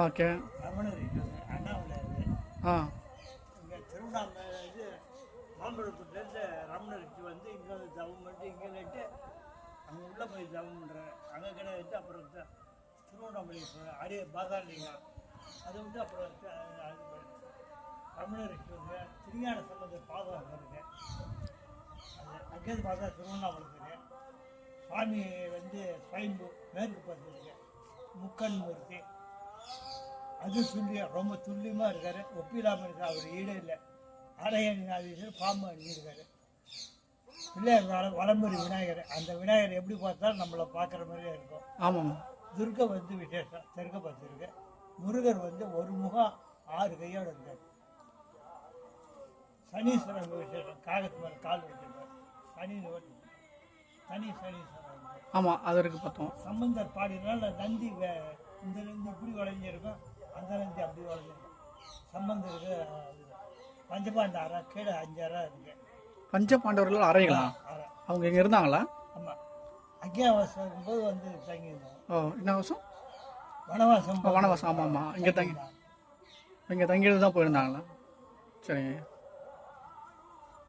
Okay. ரமணர் இருக்காங்க ஆ. இங்கே திருவண்ணாமலை இது மாம்பழத்துலேருந்து ரமணருக்கு வந்து இங்கே வந்து தவம் பண்ணிட்டு இங்கே நட்டு அங்கே உள்ளே போய் தவம் பண்ணுறாரு அங்கே கடை அப்புறம் த- திருவண்ணாமலை போகிறார் அரிய பாதாளிங்கம் அது வந்து அப்புறம் த- அது ரமணருக்கு வந்து திருஞான சம்பந்த பாதம் இருக்கு அது அங்கேருந்து பார்த்தா திருவண்ணாமலை இருக்குது சுவாமி வந்து ஸ்வயம்பு மேற்கு பார்த்துருக்கு முக்கன் மூர்த்தி அது துல்லியம் ரொம்ப துல்லியமாக இருக்காரு. ஒப்பிலாமல் இருக்கார். அவர் ஈடே இல்லை. ஆடையணிநாதீஸ்வரர் பாம்பு அணிஞ்சிருக்காரு பிள்ளையார் வள வளம்புரி விநாயகர். அந்த விநாயகர் எப்படி பார்த்தாலும் நம்மளை பார்க்குற மாதிரியே இருக்கும். ஆமாம் துர்க்கை வந்து விசேஷம். தெற்க பார்த்துருக்கு முருகர் வந்து ஒரு முகம் ஆறு கையோடு இருக்கார் சனீஸ்வரன் விசேஷம். காகத்து மேலே கால் வச்சிருக்கார் சனி ஓட்டு தனி சனீஸ்வரன். ஆமாம் அது இருக்கு பார்த்தோம் சம்பந்தர் பாடினால நந்தி வே- இந்த நந்தி இப்படி வளைஞ்சிருக்கும் அந்த நந்தி அப்படி வளைஞ்சிருக்கும் சம்பந்தருக்கு அது பஞ்சபாண்ட அறை கீழே அஞ்சு அறை இருக்கு. பஞ்ச பாண்டவர்கள் அறைகளா அறை. அவங்க இங்கே இருந்தாங்களா? ஆமாம் அக்ஞாவாசம் இருக்கும்போது வந்து தங்கியிருந்தோம் ஓ என்ன வருஷம் வனவாசம். வனவாசம். ஆமாம் ஆமாம் இங்கே தங்கி இங்கே தங்கிட்டு தான் போயிருந்தாங்களா? சரிங்க